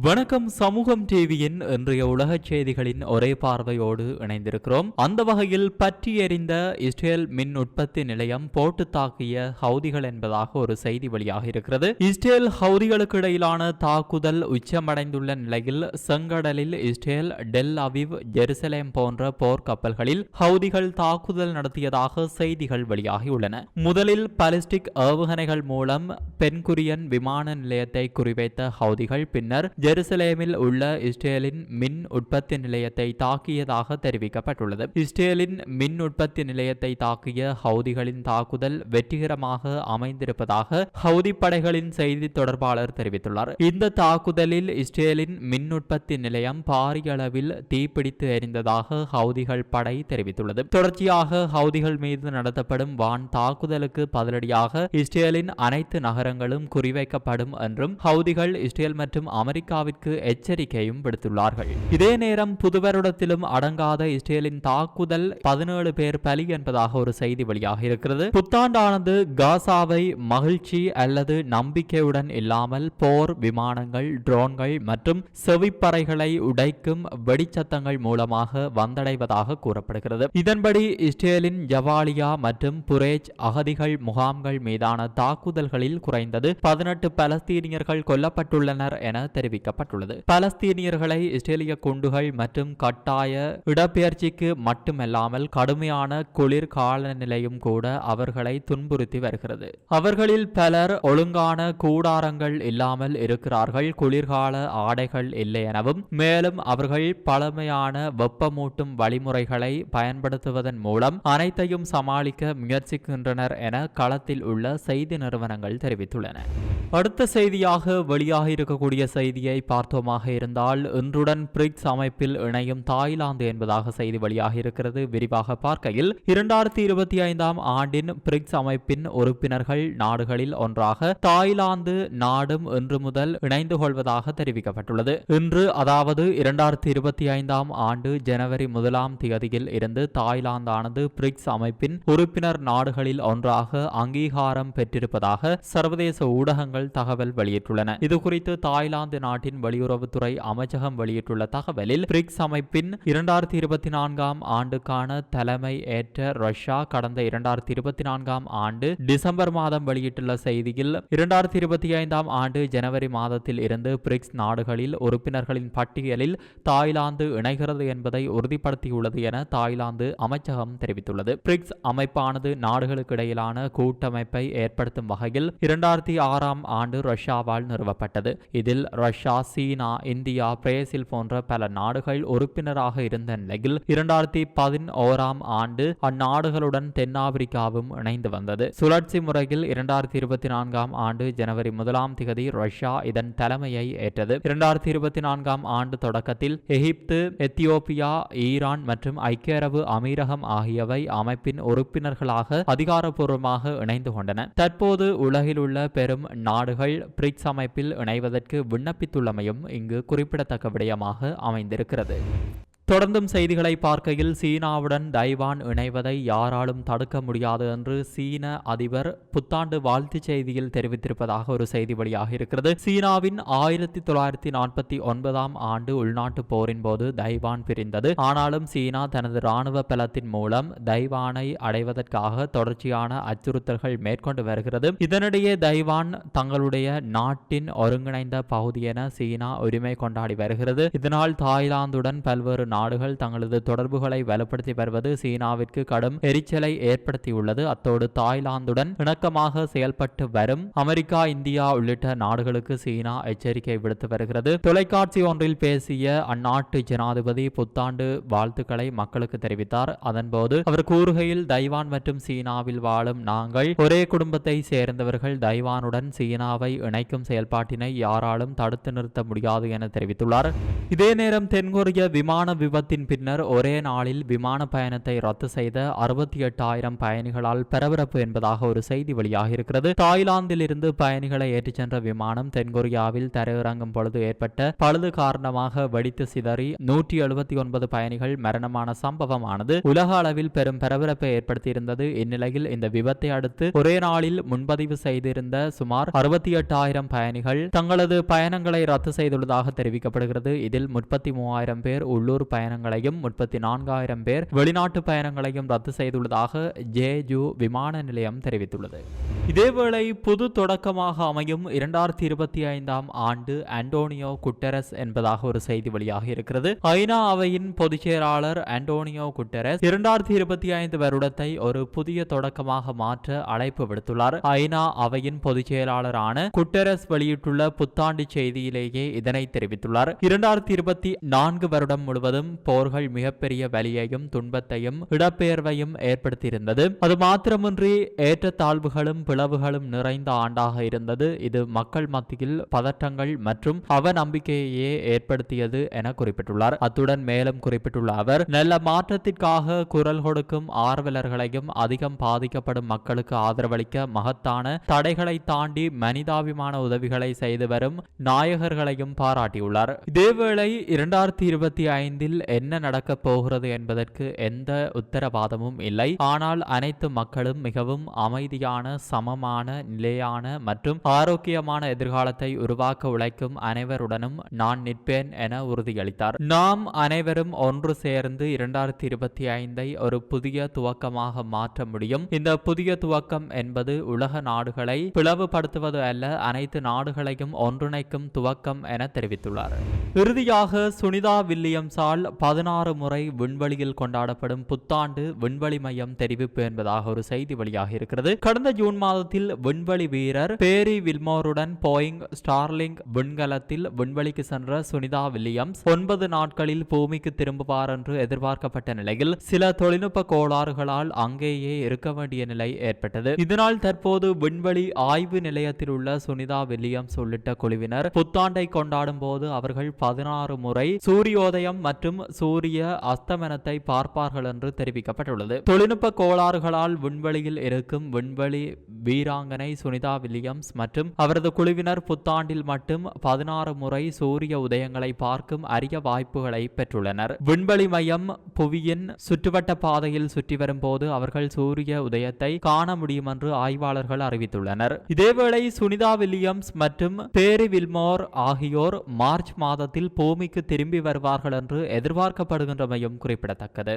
வணக்கம் சமூகம் டிவியின் இன்றைய உலக செய்திகளின் ஒரே பார்வையோடு இணைந்திருக்கிறோம். அந்த வகையில் பற்றி எறிந்த இஸ்ரேல் மின் உற்பத்தி நிலையம் போட்டு தாக்கிய ஹவுதிகள் என்பதாக ஒரு செய்தி வெளியாக இருக்கிறது. இஸ்ரேல் ஹவுதிகளுக்கு இடையிலான தாக்குதல் உச்சமடைந்துள்ள நிலையில் செங்கடலில் இஸ்ரேல் டெல் அவிவ் ஜெருசலேம் போன்ற போர்க்கப்பல்களில் ஹவுதிகள் தாக்குதல் நடத்தியதாக செய்திகள் வெளியாகியுள்ளன. முதலில் பாலிஸ்டிக் ஏவுகணைகள் மூலம் பென்குரியன் விமான நிலையத்தை குறிவைத்த ஹவுதிகள் பின்னர் ஜெருசலேமில் உள்ள இஸ்ரேலின் மின் உற்பத்தி நிலையத்தை தாக்கியதாக தெரிவிக்கப்பட்டுள்ளது. இஸ்ரேலின் மின் உற்பத்தி நிலையத்தை தாக்கிய ஹவுதிகளின் தாக்குதல் வெற்றிகரமாக அமைந்திருப்பதாக ஹவுதி படைகளின் செய்தி தொடர்பாளர் தெரிவித்துள்ளார். இந்த தாக்குதலில் இஸ்ரேலின் மின் உற்பத்தி நிலையம் பாரிய அளவில் தீப்பிடித்து எரிந்ததாக ஹவுதிகள் படை தெரிவித்துள்ளது. தொடர்ச்சியாக ஹவுதிகள் மீது நடத்தப்படும் வான் தாக்குதலுக்கு பதிலடியாக இஸ்ரேலின் அனைத்து நகரங்களும் குறிவைக்கப்படும் என்றும் ஹவுதிகள் இஸ்ரேல் மற்றும் அமெரிக்க அமெரிக்காவிற்கு எச்சரிக்கையும் விடுத்துள்ளார்கள். இதே நேரம் புதுவருடத்திலும் அடங்காத இஸ்ரேலின் தாக்குதல் பதினேழு பேர் பலி என்பதாக ஒரு செய்தி வெளியாக இருக்கிறது. புத்தாண்டானது காசாவை மகிழ்ச்சி அல்லது நம்பிக்கையுடன் இல்லாமல் போர் விமானங்கள் ட்ரோன்கள் மற்றும் செவிப்பறைகளை உடைக்கும் வெடிச்சத்தங்கள் மூலமாக வந்தடைவதாக கூறப்படுகிறது. இதன்படி இஸ்ரேலின் ஜவாலியா மற்றும் புரேஜ் அகதிகள் முகாம்கள் மீதான தாக்குதல்களில் குறைந்தது பதினெட்டு பலஸ்தீனியர்கள் கொல்லப்பட்டுள்ளனர் என தெரிவிக்கப்பட்டுள்ளது பலஸ்தீனியர்களை இஸ்ரேலிய குண்டுகள் மற்றும் கட்டாய இடப்பெயர்ச்சிக்கு மட்டுமல்லாமல் கடுமையான குளிர் காலநிலையும் கூட அவர்களை துன்புறுத்தி வருகிறது. அவர்களில் பலர் ஒழுங்கான கூடாரங்கள் இல்லாமல் இருக்கிறார்கள். குளிர்கால ஆடைகள் இல்லை எனவும் மேலும் அவர்கள் பழமையான வெப்பமூட்டும் வழிமுறைகளை பயன்படுத்துவதன் மூலம் அனைத்தையும் சமாளிக்க முயற்சிக்கின்றனர் என களத்தில் உள்ள செய்தி நிறுவனங்கள் தெரிவித்துள்ளன. அடுத்த செய்தியாக வெளியாக இருக்கக்கூடிய செய்தியை பார்த்தோமாக இருந்தால் இன்றுடன் பிரிக்ஸ் அமைப்பில் இணையும் தாய்லாந்து என்பதாக செய்தி வெளியாக இருக்கிறது. விரிவாக பார்க்கையில் இரண்டாயிரத்தி இருபத்தி ஐந்தாம் ஆண்டின் பிரிக்ஸ் அமைப்பின் உறுப்பினர்கள் நாடுகளில் ஒன்றாக தாய்லாந்து நாடும் இன்று முதல் இணைந்து கொள்வதாக தெரிவிக்கப்பட்டுள்ளது. இன்று அதாவது இரண்டாயிரத்தி இருபத்தி ஐந்தாம் ஆண்டு ஜனவரி முதலாம் தேதியில் இருந்து தாய்லாந்தானது பிரிக்ஸ் அமைப்பின் உறுப்பினர் நாடுகளில் ஒன்றாக அங்கீகாரம் பெற்றிருப்பதாக சர்வதேச ஊடகங்கள் தகவல் வெளியிட்டுள்ளன. இதுகுறித்து தாய்லாந்து நாட்டின் வெளியுறவுத்துறை அமைச்சகம் வெளியிட்டுள்ள தகவலில் பிரிக்ஸ் அமைப்பின் இரண்டாயிரத்தி இருபத்தி நான்காம் ஆண்டுக்கான தலைமை ஏற்ற ரஷ்யா கடந்த இரண்டாயிரத்தி இருபத்தி நான்காம் ஆண்டு டிசம்பர் மாதம் வெளியிட்டுள்ள செய்தியில் இரண்டாயிரத்தி இருபத்தி ஐந்தாம் ஆண்டு ஜனவரி மாதத்தில் இருந்து பிரிக்ஸ் நாடுகளில் உறுப்பினர்களின் பட்டியலில் தாய்லாந்து இணைகிறது என்பதை உறுதிப்படுத்தியுள்ளது என தாய்லாந்து அமைச்சகம் தெரிவித்துள்ளது. பிரிக்ஸ் அமைப்பானது நாடுகளுக்கு இடையிலான கூட்டமைப்பை ஏற்படுத்தும் வகையில் இரண்டாயிரத்தி ஆறாம் ஆண்டு ரஷ்யாவால் நிறுவப்பட்டது. இதில் ரஷ்யா சீனா இந்தியா பிரேசில் போன்ற பல நாடுகள் உறுப்பினராக இருந்த நிலையில் இரண்டாயிரத்தி பதினோராம் ஆண்டு அந்நாடுகளுடன் தென்னாப்பிரிக்காவும் இணைந்து வந்தது. சுழற்சி முறையில் இரண்டாயிரத்தி இருபத்தி நான்காம் ஆண்டு ஜனவரி முதலாம் திகதி ரஷ்யா இதன் தலைமையை ஏற்றது. இரண்டாயிரத்தி இருபத்தி நான்காம் ஆண்டு தொடக்கத்தில் எகிப்து எத்தியோப்பியா ஈரான் மற்றும் ஐக்கிய அரபு அமீரகம் ஆகியவை அமைப்பின் உறுப்பினர்களாக அதிகாரப்பூர்வமாக இணைந்து கொண்டன. தற்போது உலகில் உள்ள பெரும் நாடுகள் பிரிக்ஸ் அமைப்பில் இணைவதற்கு விண்ணப்பித்துள்ளமையும் இங்கு குறிப்பிடத்தக்க விடயமாக அமைந்திருக்கிறது. தொடர்ந்தும் செய்திகளை பார்க்கையில் சீனாவுடன் தைவான் இணைவதை யாராலும் தடுக்க முடியாது என்று சீன அதிபர் புத்தாண்டு வாழ்த்துச் செய்தியில் தெரிவித்திருப்பதாக ஒரு செய்தி வெளியாக இருக்கிறது. சீனாவின் ஆயிரத்தி தொள்ளாயிரத்தி நாற்பத்தி ஒன்பதாம் ஆண்டு உள்நாட்டு போரின் போது தைவான் பிரிந்தது. ஆனாலும் சீனா தனது இராணுவ பலத்தின் மூலம் தைவானை அடைவதற்காக தொடர்ச்சியான அச்சுறுத்தல்கள் மேற்கொண்டு வருகிறது. இதனிடையே தைவான் தங்களுடைய நாட்டின் ஒருங்கிணைந்த பகுதி என சீனா உரிமை கொண்டாடி வருகிறது. இதனால் தாய்லாந்துடன் பல்வேறு நாடுகள் தங்களது தொடர்புகளை வலுப்படுத்தி வருவது சீனாவிற்கு கடும் எரிச்சலை ஏற்படுத்தியுள்ளது. அத்தோடு தாய்லாந்துடன் இணக்கமாக செயல்பட்டு வரும் அமெரிக்கா இந்தியா உள்ளிட்ட நாடுகளுக்கு சீனா எச்சரிக்கை விடுத்து வருகிறது. தொலைக்காட்சி ஒன்றில் பேசிய அந்நாட்டு ஜனாதிபதி புத்தாண்டு வாழ்த்துக்களை மக்களுக்கு தெரிவித்தார். அதன்போது அவர் கூறுகையில் தைவான் மற்றும் சீனாவில் வாழும் நாங்கள் ஒரே குடும்பத்தை சேர்ந்தவர்கள். தைவானுடன் சீனாவை இணைக்கும் செயல்பாட்டினை யாராலும் தடுத்து நிறுத்த முடியாது என தெரிவித்துள்ளார். இதே நேரம் தென்கொரிய விமான விபத்தின் பின்னர் ஒரே நாளில் விமான பயணத்தை ரத்து செய்த அறுபத்தி எட்டாயிரம் பயணிகளால் பரபரப்பு என்பதாக ஒரு செய்தி வெளியாக இருக்கிறது தாய்லாந்திலிருந்து பயணிகளை ஏற்றிச் சென்ற விமானம் தென்கொரியாவில் தரையிறங்கும் பொழுது ஏற்பட்ட பழுது காரணமாக வெடித்து சிதறி நூற்றி எழுபத்தி ஒன்பது பயணிகள் மரணமான சம்பவமானது உலக அளவில் பெரும் பரபரப்பை ஏற்படுத்தியிருந்தது. இந்நிலையில் இந்த விபத்தை அடுத்து ஒரே நாளில் முன்பதிவு செய்திருந்த சுமார் அறுபத்தி எட்டாயிரம் பயணிகள் தங்களது பயணங்களை ரத்து செய்துள்ளதாக தெரிவிக்கப்படுகிறது. இதில் முப்பத்தி மூவாயிரம் பேர் உள்ளூர் பயணங்களையும் முப்பத்தி நான்காயிரம் பேர் வெளிநாட்டு பயணங்களையும் ரத்து செய்துள்ளதாக ஜேஜு விமான நிலையம் தெரிவித்துள்ளது. இதேவேளை புது தொடக்கமாக அமையும் இரண்டாயிரத்தி இருபத்தி ஐந்தாம் ஆண்டு அண்டோனியோ குட்டரஸ் என்பதாக ஒரு செய்தி வெளியாக இருக்கிறது. ஐநா அவையின் பொதுச் செயலாளர் அண்டோனியோ குட்டரஸ் இரண்டாயிரத்தி இருபத்தி ஐந்து வருடத்தை ஒரு புதிய தொடக்கமாக மாற்ற அழைப்பு விடுத்துள்ளார். ஐநா அவையின் பொதுச் செயலாளரான குட்டரஸ் வெளியிட்டுள்ள புத்தாண்டு செய்தியிலேயே இதனை தெரிவித்துள்ளார். இரண்டாயிரத்தி இருபத்தி நான்கு வருடம் முழுவதும் போர்கள் மிகப்பெரிய வலியையும் துன்பத்தையும் இடப்பெயர்வையும் ஏற்படுத்தியிருந்தது. அது மாத்திரமின்றி ஏற்றத்தாழ்வுகளும் பிளவுகளும் நிறைந்த ஆண்டாக இருந்தது. இது மக்கள் மத்தியில் பதற்றங்கள் மற்றும் அவநம்பிக்கையையே ஏற்படுத்தியது என குறிப்பிட்டுள்ளார். அத்துடன் மேலும் குறிப்பிட்டுள்ள அவர் நல்ல மாற்றத்திற்காக குரல் கொடுக்கும் ஆர்வலர்களையும் அதிகம் பாதிக்கப்படும் மக்களுக்கு ஆதரவளிக்க மகத்தான தடைகளை தாண்டி மனிதாபிமான உதவிகளை செய்து வரும் நாயகர்களையும் பாராட்டியுள்ளார். இதேவேளை இரண்டாயிரத்தி இருபத்தி ஐந்தில் என்ன நடக்கப் போகிறது என்பதற்கு எந்த உத்தரவாதமும் இல்லை. ஆனால் அனைத்து மக்களும் மிகவும் அமைதியான சமமான நிலையான மற்றும் ஆரோக்கியமான எதிர்காலத்தை உருவாக்க உழைக்கும் அனைவருடனும் நான் நிற்பேன் என உறுதியளித்தார். நாம் அனைவரும் ஒன்று சேர்ந்து இரண்டாயிரத்தி இருபத்தி ஐந்தை ஒரு புதிய துவக்கமாக மாற்ற முடியும். இந்த புதிய துவக்கம் என்பது உலக நாடுகளை பிளவுபடுத்துவது அல்ல அனைத்து நாடுகளையும் ஒன்றிணைக்கும் துவக்கம் என தெரிவித்துள்ளார். இறுதியாக சுனிதா வில்லியம்ஸால் பதினாறு முறை விண்வெளியில் கொண்டாடப்படும் புத்தாண்டு விண்வெளி மையம் தெரிவிப்பு என்பதாக ஒரு செய்தி வெளியாக இருக்கிறது கடந்த ஜூன் மாதம் மாதத்தில் விண்வெளி வீரர் பேரி வில்மோருடன் போயிங் ஸ்டார்லிங் விண்கலத்தில் விண்வெளிக்கு சென்ற சுனிதா வில்லியம்ஸ் ஒன்பது நாட்களில் பூமிக்கு திரும்புவார் என்று எதிர்பார்க்கப்பட்ட நிலையில் சில தொழில்நுட்ப கோளாறுகளால் அங்கேயே இருக்க வேண்டிய நிலை ஏற்பட்டது. இதனால் தற்போது விண்வெளி ஆய்வு நிலையத்தில் உள்ள சுனிதா வில்லியம்ஸ் உள்ளிட்ட குழுவினர் புத்தாண்டை கொண்டாடும் போது அவர்கள் பதினாறு முறை சூரியோதயம் மற்றும் சூரிய அஸ்தமனத்தை பார்ப்பார்கள் என்று தெரிவிக்கப்பட்டுள்ளது. தொழில்நுட்ப கோளாறுகளால் விண்வெளியில் இருக்கும் விண்வெளி வீராங்கனை சுனிதா வில்லியம்ஸ் மற்றும் அவரது குழுவினர் புத்தாண்டில் மட்டும் பதினாறு முறை சூரிய உதயங்களை பார்க்கும் அரிய வாய்ப்புகளை பெற்றுள்ளனர். விண்வெளி மையம் புவியின் சுற்றுவட்ட பாதையில் சுற்றி வரும்போது அவர்கள் சூரிய உதயத்தை காண முடியும் என்று ஆய்வாளர்கள் அறிவித்துள்ளனர். இதேவேளை சுனிதா வில்லியம்ஸ் மற்றும் பேரி வில்மோர் ஆகியோர் மார்ச் மாதத்தில் பூமிக்கு திரும்பி வருவார்கள் என்று எதிர்பார்க்கப்படுகின்றமையும் குறிப்பிடத்தக்கது.